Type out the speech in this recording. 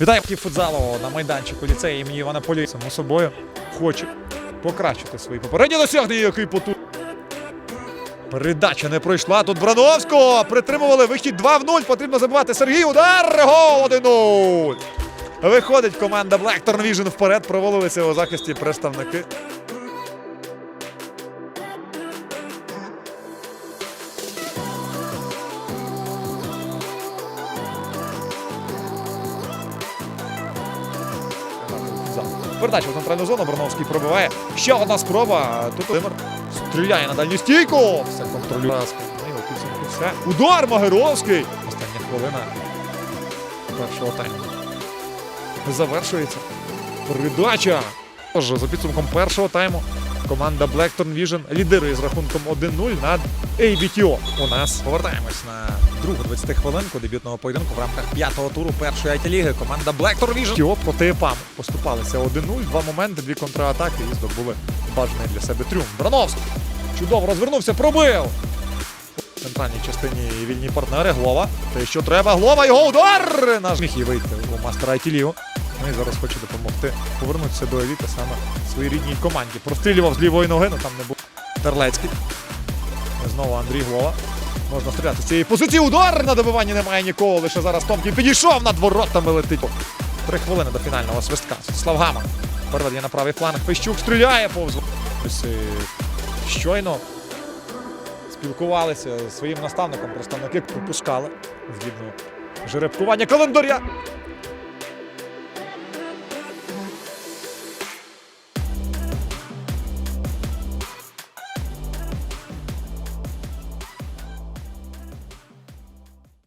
Вітаю футзалу на майданчику ліцею імені Івана Полі. Само собою хоче покращити свої попередні досягнення, який поту. Передача не пройшла. Тут Брановського притримували вихід 2 в 0. Потрібно забивати Сергій. Удар! Гол 1-0. Виходить команда Blackthorn Vision вперед. Провалилися у захисті представники. Передача в центральну зону. Броновський пробиває. Ще одна спроба. Тут Володимир стріляє на дальню стійку. Все контролює. Ну, все. Удар Магеровський. Остання хвилина першого тайму. Завершується. Передача. Тож, за підсумком першого тайму команда Blackthorn Vision лідирує з рахунком 1-0 над ABTO. У нас повертаємось на другу 20 хвилинку дебютного поєдинку в рамках п'ятого туру першої IT-ліги. Команда Blackthorn Vision TO проти ЕПАМ. Поступалися 1-0, два моменти, дві контратаки і здобули бажаний для себе трюм. Брановський чудово розвернувся, пробив. В центральній частині вільні партнери. Глова. Те, що треба. Глова, його удар! Наш міг і вийти у мастера IT лігу. Ну і зараз хоче допомогти повернутися до еліти саме своїй рідній команді. Прострілював з лівої ноги, але там не був Терлецький. Знову Андрій Глова. Можна стріляти з цієї позиції. Удар на добиванні немає нікого. Лише зараз Томкін підійшов над воротами летить. Три хвилини до фінального свистка. Славгама. Переведення на правий фланг. Пищук стріляє повз. Е, Щойно спілкувалися зі своїм наставником. Представники пропускали згідно жеребкування календаря.